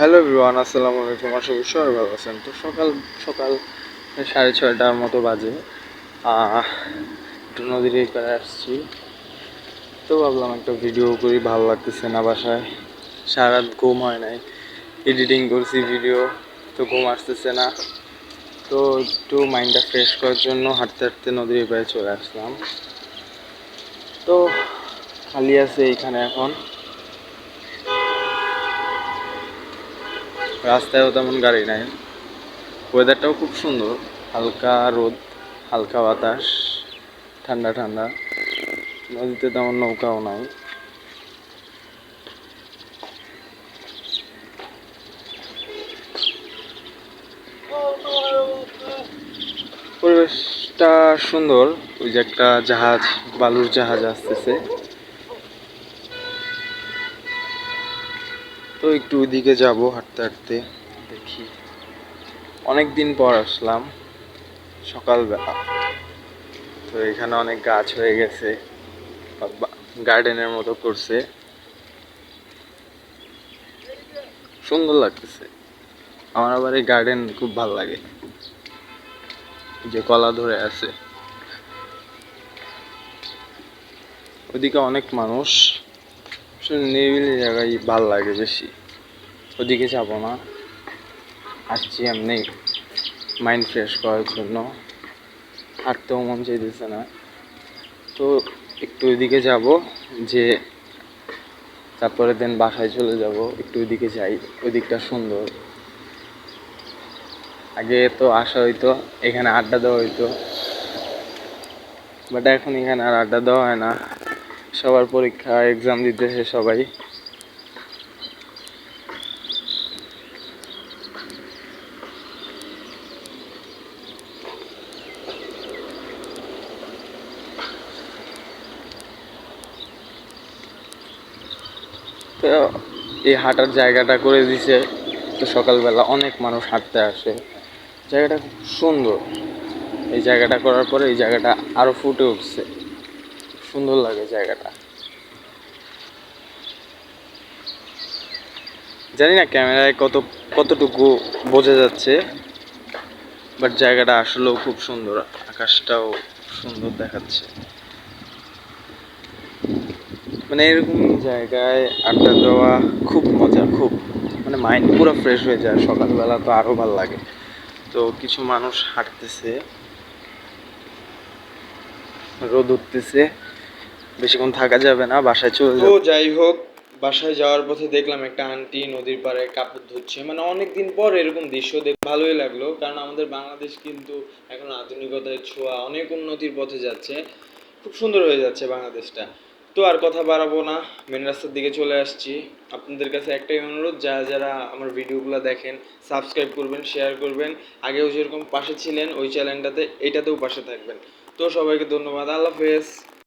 Hello everyone আসসালামু আলাইকুম। আশা করি সবাই ভালো আছেন। তো সকাল সকাল সাড়ে ছয়টার মতো বাজে। একটু নদীর পাড়ে আসছি। তো ভাবলাম একটা ভিডিও করি, ভালো লাগতেছে না বাসায়। সারা ঘুম হয় নাই। এডিটিং করছি ভিডিও তো ঘুম আসতেছে না। তো একটু মাইন্ডটা ফ্রেশ করার জন্য হাঁটতে হাঁটতে নদীর এই পাড়ে চলে আসলাম। তো খালি আছে এইখানে এখন। রাস্তায়ও তেমন গাড়ি নাই। ওয়েদারটাও খুব সুন্দর। হালকা রোদ, হালকা বাতাস, ঠান্ডা ঠান্ডা। নদীতে তেমন নৌকাও নাই। পরিবেশটা সুন্দর। ওই যে একটা জাহাজ, বালুর জাহাজ আসতেছে। তো একটু ওইদিকে যাব হাঁটতে হাঁটতে, দেখি। অনেক দিন পর আসলাম, সকালবেলা। তো এখানে অনেক গাছ হয়ে গেছে গার্ডেনের মতো করছে। সুন্দর লাগতেছে। আমার আবার এই গার্ডেন খুব ভালো লাগে। যে কলা ধরে আছে। ওদিকে অনেক মানুষ। আসলে নিরিবিলি জায়গায় ভালো লাগে বেশি। ওদিকে যাব না। আসছি এমনি। মাইন্ড ফ্রেশ করার জন্য। হাঁটতেও মন চাইতেছে না। তো একটু ওইদিকে যাব, যে তারপরে দেন বাসায় চলে যাব, একটু ওইদিকে যাই। ওই দিকটা সুন্দর। আগে তো আসা হইতো, এখানে আড্ডা দেওয়া হইতো। বাট এখন এখানে আর আড্ডা দেওয়া হয় না। সবার পরীক্ষা এক্সাম দিতেছে সবাই। তো এই হাঁটার জায়গাটা করে দিছে, তো সকালবেলা অনেক মানুষ হাঁটতে আসে। জায়গাটা খুব সুন্দর। এই জায়গাটা করার পরে এই জায়গাটা আরও ফুটে উঠছে। সুন্দর লাগে জায়গাটা। জানি না ক্যামেরায় কত, কতটুকু বোঝা যাচ্ছে বাট জায়গাটা আসলেও খুব সুন্দর, আকাশটাও সুন্দর দেখাচ্ছে। মানে এরকম জায়গায় আড্ডা দেওয়া খুব মজা, খুব। মানে মাইন্ড পুরো ফ্রেশ হয়ে যায়, সকালবেলা তো আরও ভালো লাগে। তো কিছু মানুষ হাঁটতেছে, রোদ উঠতেছে। বেশিক্ষণ থাকা যাবে না বাসায় চলে তো যাই হোক বাসায় যাওয়ার পথে দেখলাম একটা আন্টি নদীর পাড়ে কাপড় ধুচ্ছে। মানে অনেক দিন পর এরকম দৃশ্য দেখে ভালোই লাগল। কারণ আমাদের বাংলাদেশ কিন্তু এখন আধুনিকতার ছোঁয়া অনেক উন্নতির পথে যাচ্ছে। খুব সুন্দর হয়ে যাচ্ছে বাংলাদেশটা। তো আর কথা বাড়াবো না মেন রাস্তার দিকে চলে আসছি। আপনাদের কাছে একটাই অনুরোধ যারা যারা আমার ভিডিওগুলো দেখেন সাবস্ক্রাইব করবেন শেয়ার করবেন। আগেও যেরকম পাশে ছিলেন ওই চ্যানেলটাতে এইটাতেও পাশে থাকবেন। তো সবাইকে ধন্যবাদ আল্লাহ হাফেজ।